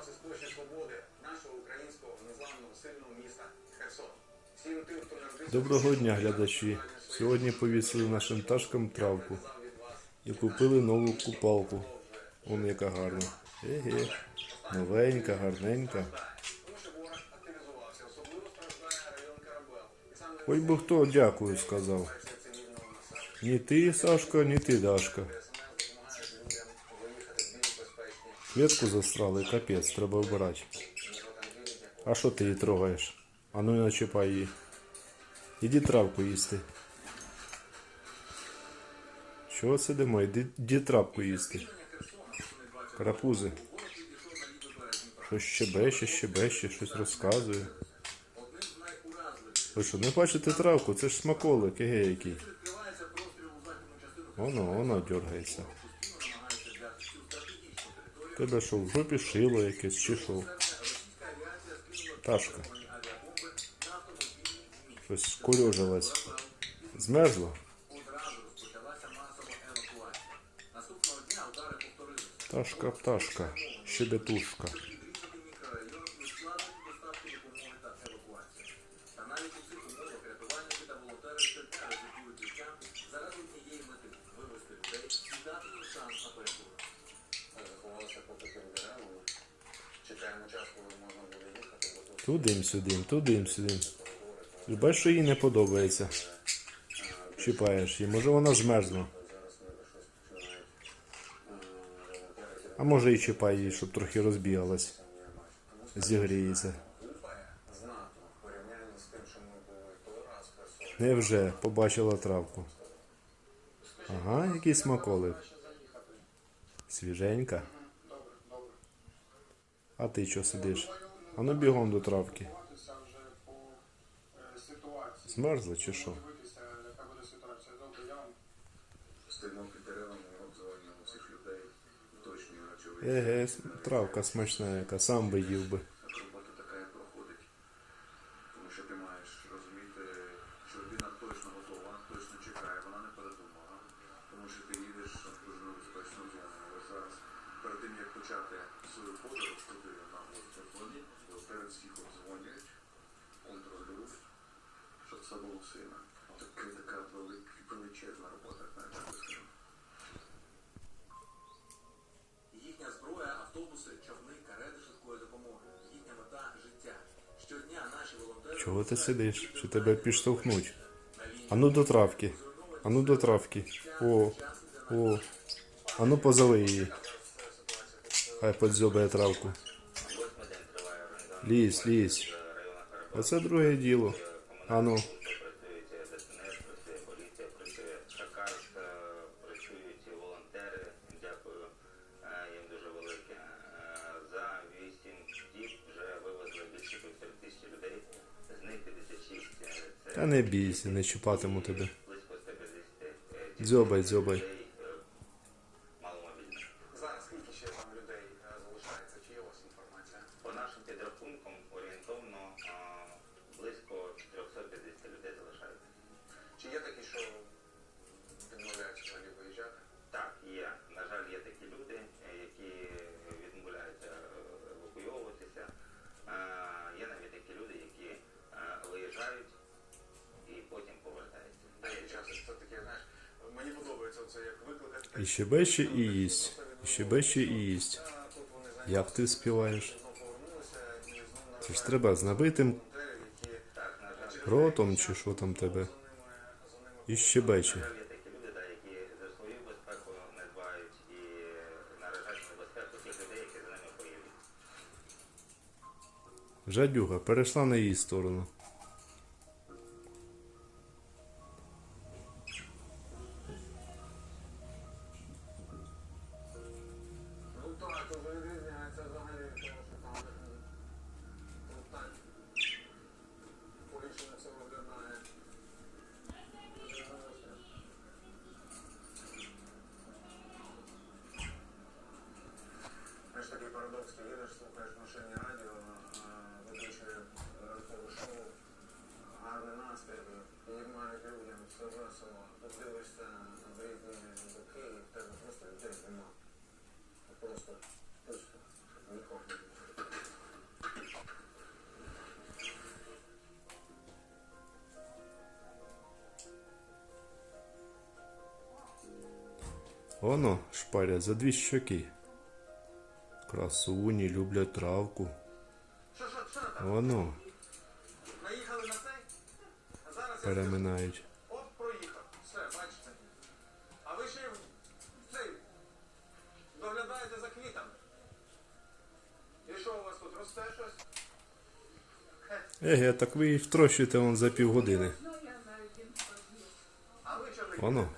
вас із Свободи, нашого українського незламного сильного міста Херсон. Всім тим, хто нам Доброго дня, глядачі. Сьогодні повісили нашим пташкам травку і купили нову купалку. Он яка гарна. Еге. Новенька, гарненька. Ой бо хто дякую сказав. Ні ти, Сашка, ні ти, Дашка. Квітку застрали, капець, треба вбирати. А що ти її трогаєш? А ну не чіпай її. Іди травку їсти. Чого сидимо? Іди, іди травку їсти. Карапузи. Щось щебеще, щебеще, щось розказує. Ви що, не бачите травку? Це ж смаколик, еге який. Воно, воно дергається. Тебе що, в жопі шило якесь чи що? Ташка. Щось скорюжилась. Змерзла? Пташка, пташка, щебетушка. Бо Тудим-сюдим, тудим-сюдим. Ти Бачиш, що їй не подобається. Чіпаєш її. Може вона змерзла. А може і чіпай її, щоб трохи розбігалась. Зігріється. Невже побачила травку. Ага, який смаколик. Свіженька. А ти що сидиш? А ну бігом до травки. Змерзла чи що? Еге, травка смачна яка, сам би їв би. Тому що ти маєш розуміти, що людина точно готова, точно чекає, вона не передумала. Тому що ти їдеш в дуже небезпечну зону. Але зараз, перед тим як почати свою подорож всіх обдзвонюють, контролюють, щоб все було сильно. Така, така велика, величезна робота, навіть. Їхня зброя, автобуси, човни, карети швидкої допомоги. Їхня мета життя. Щодня наші волонтери Чого ти сидиш? Чи тебе підштовхнуть? Ану до травки. Ану до травки. О, о. Ану позови її. Хай подзьобає травку. Лізь, лізь. Оце друге діло. Ану. ДСНС, працює поліція, працює шакарська, працюють волонтери. Дякую їм дуже велике. За 8 діб вже вивезли більше півтори тисячі людей, з них 56 Та не бійся, не чіпатиму тебе. близько 150 Дзьобай, дзьобай. І щебеще, і їсть. І щебеще, і їсть. Як ти співаєш? Це ж треба з набитим на ротом чи що там тебе. І щебече. на жаль, є такі люди, Московський, їдеш, людям, все весело. Тут дивишся в різні боки, і в тебе просто. Просто пусто, нікого. Оно, шпаря, за дві щоки. Красуні люблять травку. Воно Наїхали на цей? А зараз переминають. Оп, проїхав. Все, бачите. А ви ще цей доглядаєте за квітами. І що у вас тут росте щось? Еге, так ви їх втрощуєте вон за півгодини. Не Воно.